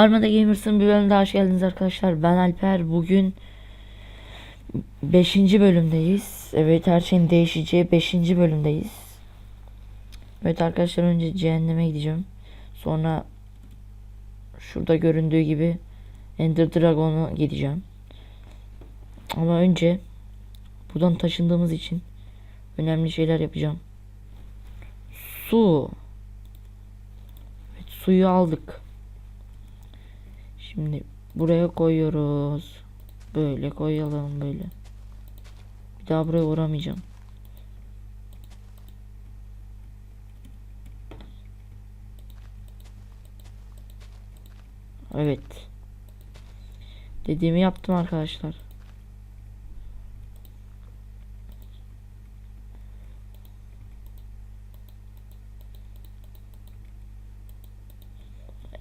Armada Gamers'ın bir bölümüne hoş geldiniz arkadaşlar. Ben Alper. Bugün 5. bölümdeyiz. Evet her şeyin değişeceği 5. bölümdeyiz. Evet arkadaşlar önce cehenneme gideceğim. Sonra şurada göründüğü gibi Ender Dragon'a gideceğim. Ama önce buradan taşındığımız için önemli şeyler yapacağım. Su. Evet, suyu aldık. Şimdi buraya koyuyoruz. Böyle koyalım böyle. Bir daha buraya uğramayacağım. Evet. Dediğimi yaptım arkadaşlar.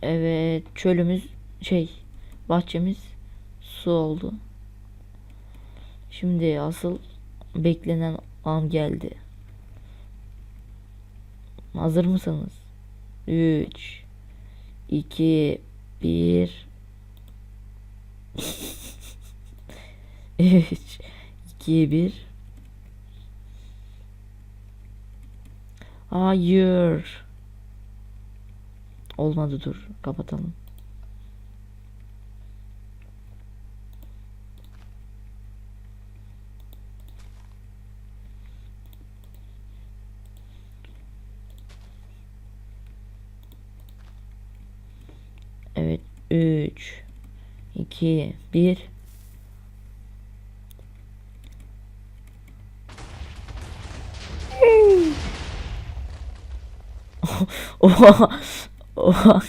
Evet, çölümüz şey, bahçemiz su oldu. Şimdi asıl beklenen an geldi. Hazır mısınız? 3 2 1 3 2 1 Hayır. Olmadı dur. Kapatalım. Evet. 3 2 1 Oha. Oha.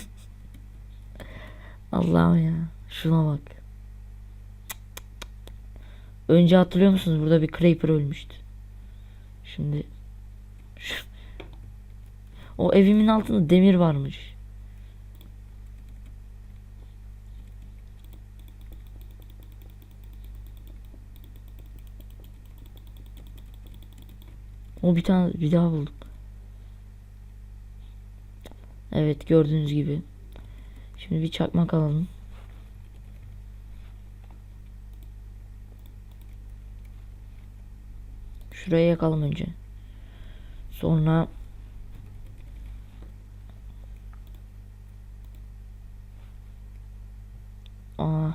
Allah'ım ya. Şuna bak. Önce hatırlıyor musunuz? Burada bir Creeper ölmüştü. Şimdi o evimin altında demir varmış. O bir tane bir daha buldum. Evet gördüğünüz gibi. Şimdi bir çakmak alalım. Şuraya yakalım önce. Sonra Aa.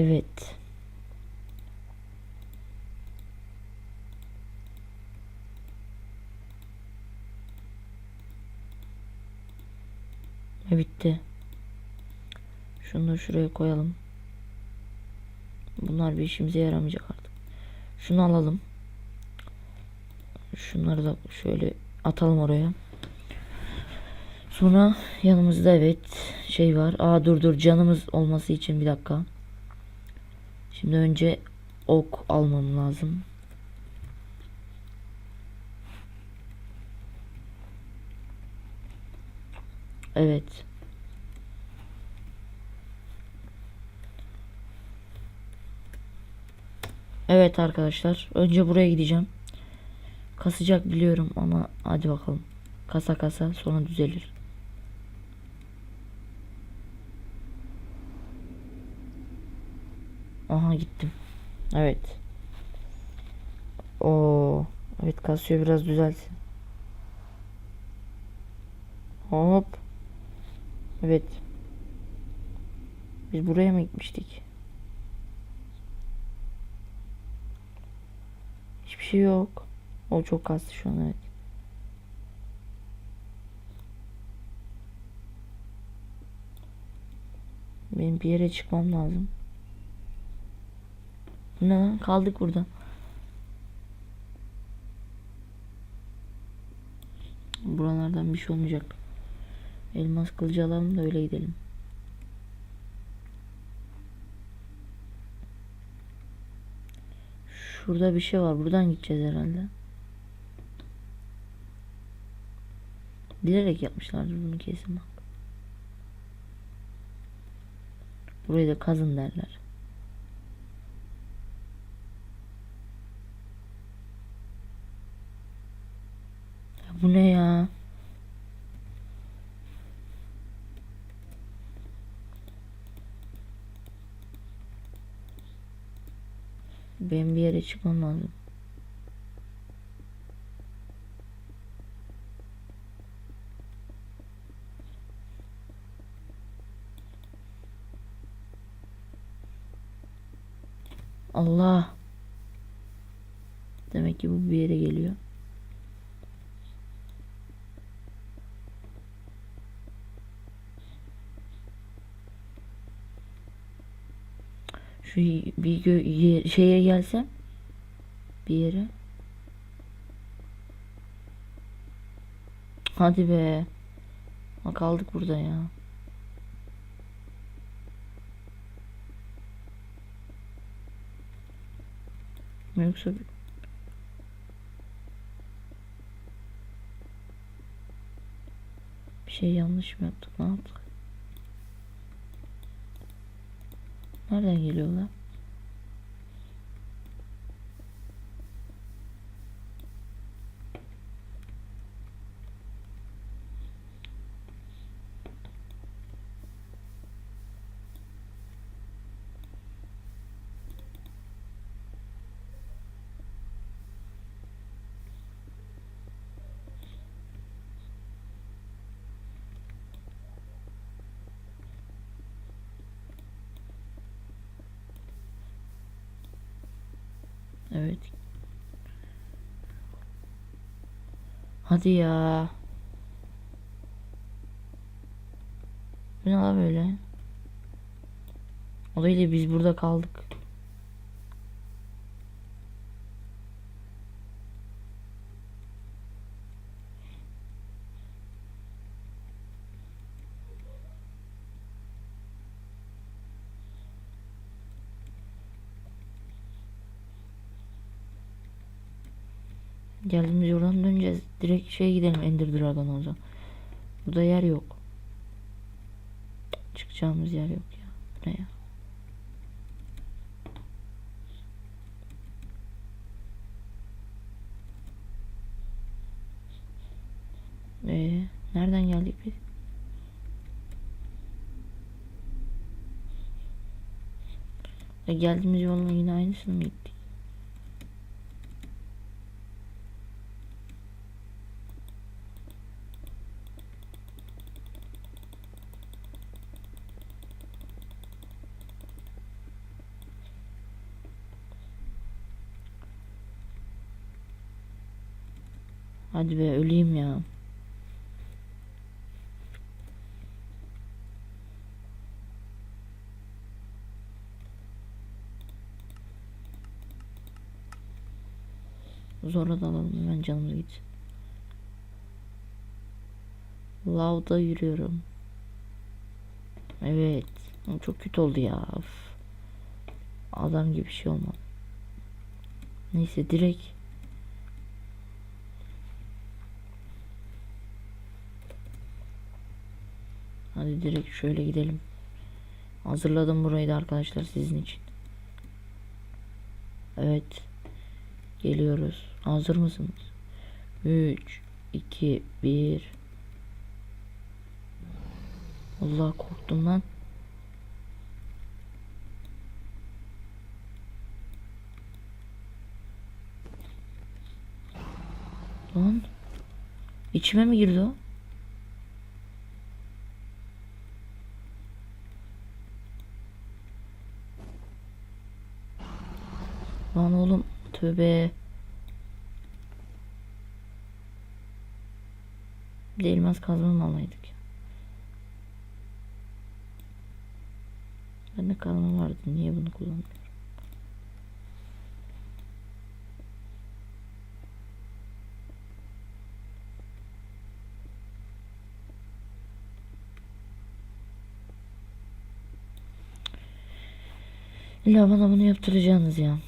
Evet. Bitti. Şunu şuraya koyalım. Bunlar bir işimize yaramayacak artık. Şunu alalım. Şunları da şöyle atalım oraya. Sonra yanımızda evet şey var. Aa dur dur canımız olması için bir dakika. Şimdi önce ok almam lazım. Evet. Evet arkadaşlar. Önce buraya gideceğim. Kasacak biliyorum ama hadi bakalım. Kasa kasa sonra düzelir. Aha gittim. Evet. O evet kasıyor biraz düzelsin. Hop. Evet. Biz buraya mı gitmiştik? Hiçbir şey yok. O çok kastı şu an evet. Benim bir yere çıkmam lazım. Ne kaldık burada. Buralardan bir şey olmayacak. Elmas kılıcı alalım da öyle gidelim. Şurada bir şey var. Buradan gideceğiz herhalde. Bilerek yapmışlardır bunu kesin bak. Burayı da kazın derler. Ya bu ne ya? Ben bir yere çıkmam lazım. Allah. Demek ki bu bir yere geliyor. Şu bir gö- ye- şeye gelsem bir yere. Hadi be. Ha, kaldık burada ya. Yoksa bir şey yanlış mı yaptık? Ne yaptık? Nereden geliyorlar? Evet. Hadi ya. Bu ne la böyle? O değil de biz burada kaldık. Geldiğimiz yoldan döneceğiz. Direkt şeye gidelim Ender Dragon'a o zaman. Burada yer yok. Çıkacağımız yer yok ya. Bu Ne ya? Ee, nereden geldik biz? E, geldiğimiz yolun yine aynısını mı gittik? Hadi be öleyim ya. Zorla da alalım hemen canımız gitsin. Lavda yürüyorum. Evet. Çok kötü oldu ya. Of. Adam gibi bir şey olmadı. Neyse direkt Hadi direkt şöyle gidelim. Hazırladım burayı da arkadaşlar sizin için. Evet. Geliyoruz. Hazır mısınız? 3 2 1 Allah korktum lan. Lan. İçime mi girdi o? Lan oğlum tövbe. Bir de elmas kazma mı alaydık? Bende kazma vardı. Niye bunu kullanmıyorum? İlla bana bunu yaptıracaksınız ya.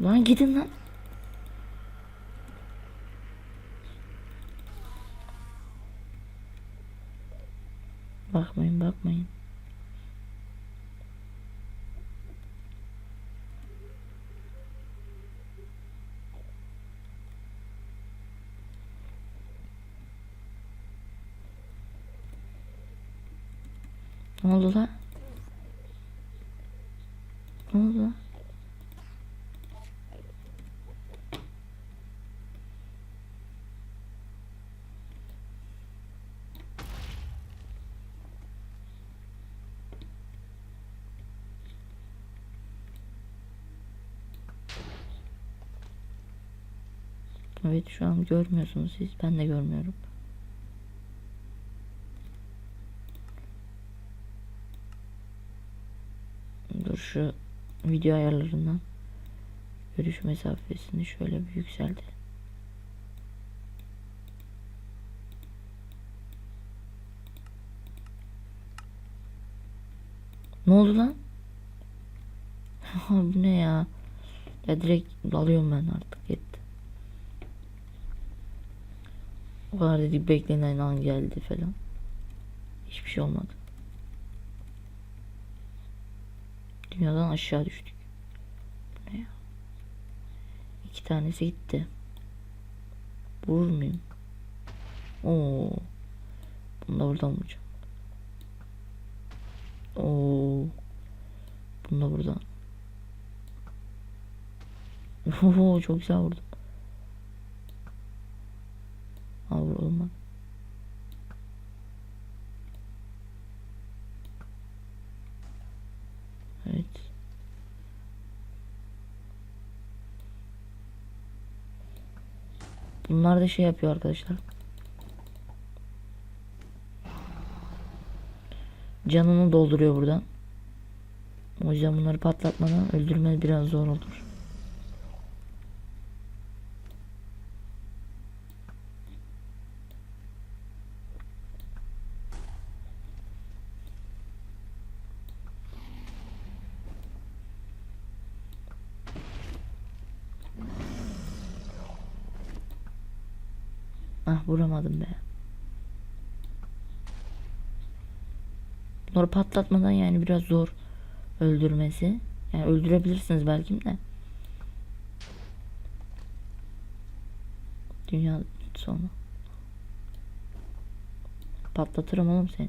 Lan gidin lan. Bakmayın bakmayın. Ne oldu lan? Ne oldu lan? Evet şu an görmüyorsunuz siz. Ben de görmüyorum. Dur şu video ayarlarından görüş mesafesini şöyle bir yükseldi. Ne oldu lan? Bu ne ya? Ya direkt dalıyorum ben artık yetti. O kadar dedik beklenen an geldi falan. Hiçbir şey olmadı. Dünyadan aşağı düştük. Ne ya? İki tanesi gitti. Vurur muyum? Oo. Bunu da buradan vuracağım. Oo. Bunu da buradan. Oo çok güzel vurdum. Olmadı. Evet. Bunlar da şey yapıyor arkadaşlar. Canını dolduruyor buradan. O yüzden bunları patlatmadan öldürmeniz biraz zor olur. Ah vuramadım be. Bunları patlatmadan yani biraz zor öldürmesi. Yani öldürebilirsiniz belki de. Dünya sonu. Patlatırım oğlum seni.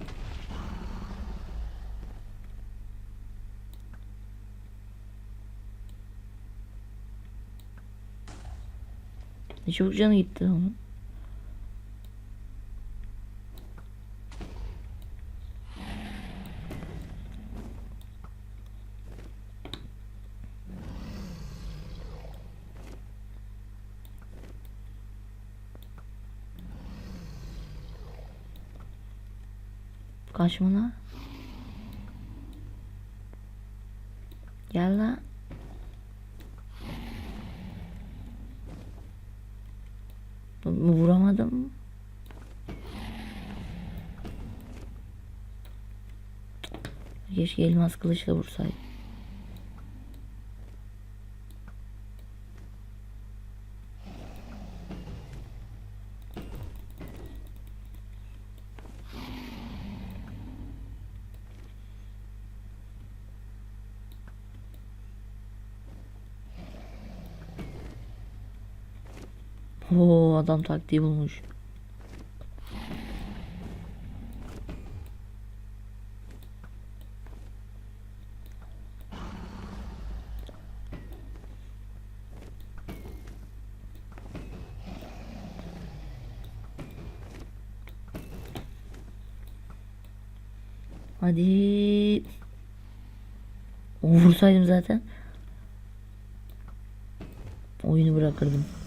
Ne çabuk canı gitti onun. Kaçma la. Gel la. Bu- Vuramadım. Keşke elmas kılıçla vursaydım. Oo adam taktiği bulmuş. Hadi. Vursaydım zaten. Oyunu bırakırdım.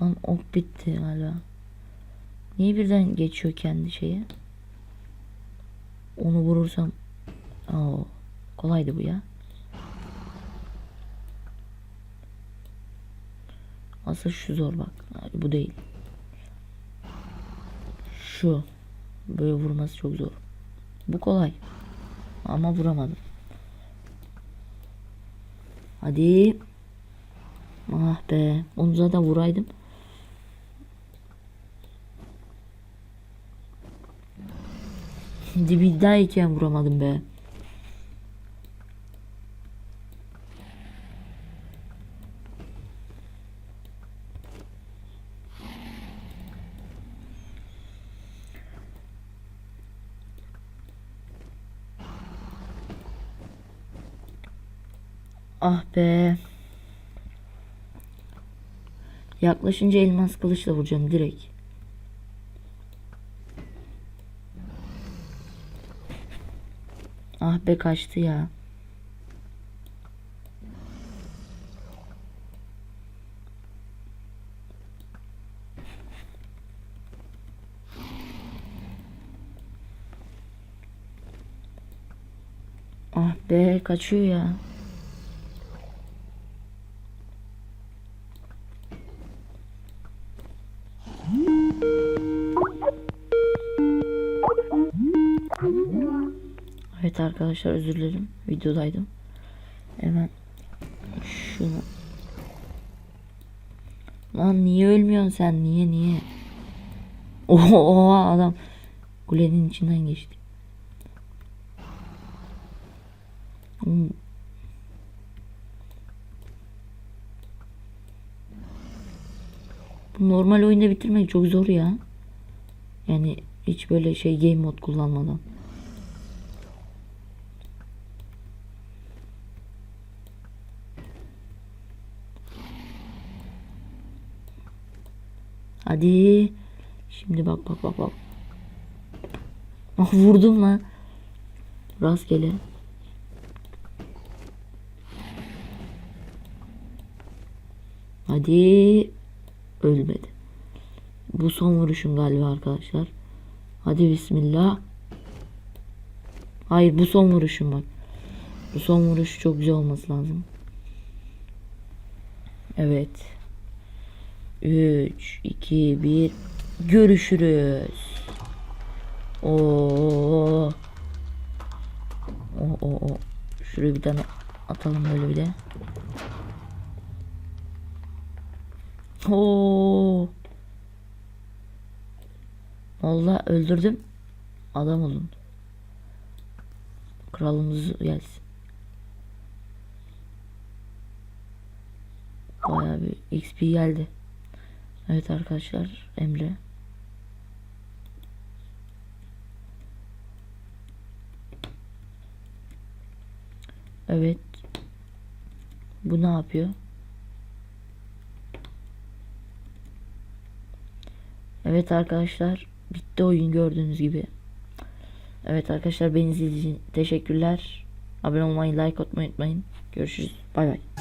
Lan ok bitti hala. Niye birden geçiyor kendi şeye? Onu vurursam. Oo, kolaydı bu ya. Asıl şu zor bak. Bu değil. Şu. Böyle vurması çok zor. Bu kolay. Ama vuramadım. Hadi. Ah be. Onu zaten vuraydım. Dibindeyken vuramadım be. Ah be. Yaklaşınca elmas kılıçla vuracağım direkt. Ah be kaçtı ya. Ah be kaçıyor ya. Evet arkadaşlar özür dilerim. Videodaydım. Hemen şunu. Lan niye ölmüyorsun sen? Niye niye? Oha adam kulenin içinden geçti. Hmm. Bu normal oyunda bitirmek çok zor ya. Yani hiç böyle şey game mod kullanmadan. Hadi. Şimdi bak bak bak bak. Ah vurdum lan. Rastgele. Hadi. Ölmedi. Bu son vuruşum galiba arkadaşlar. Hadi bismillah. Hayır bu son vuruşum bak. Bu son vuruş çok güzel olması lazım. Evet. 3, 2, 1. Görüşürüz. Oo. O o o. Şuraya bir tane atalım böyle bir de. Oo. Vallahi öldürdüm. Adam olun. Kralımız gelsin. Bayağı bir XP geldi. Evet arkadaşlar Emre. Evet. Bu ne yapıyor? Evet arkadaşlar bitti oyun gördüğünüz gibi. Evet arkadaşlar beni izlediğiniz için teşekkürler. Abone olmayı, like atmayı unutmayın. Görüşürüz. Bay bay.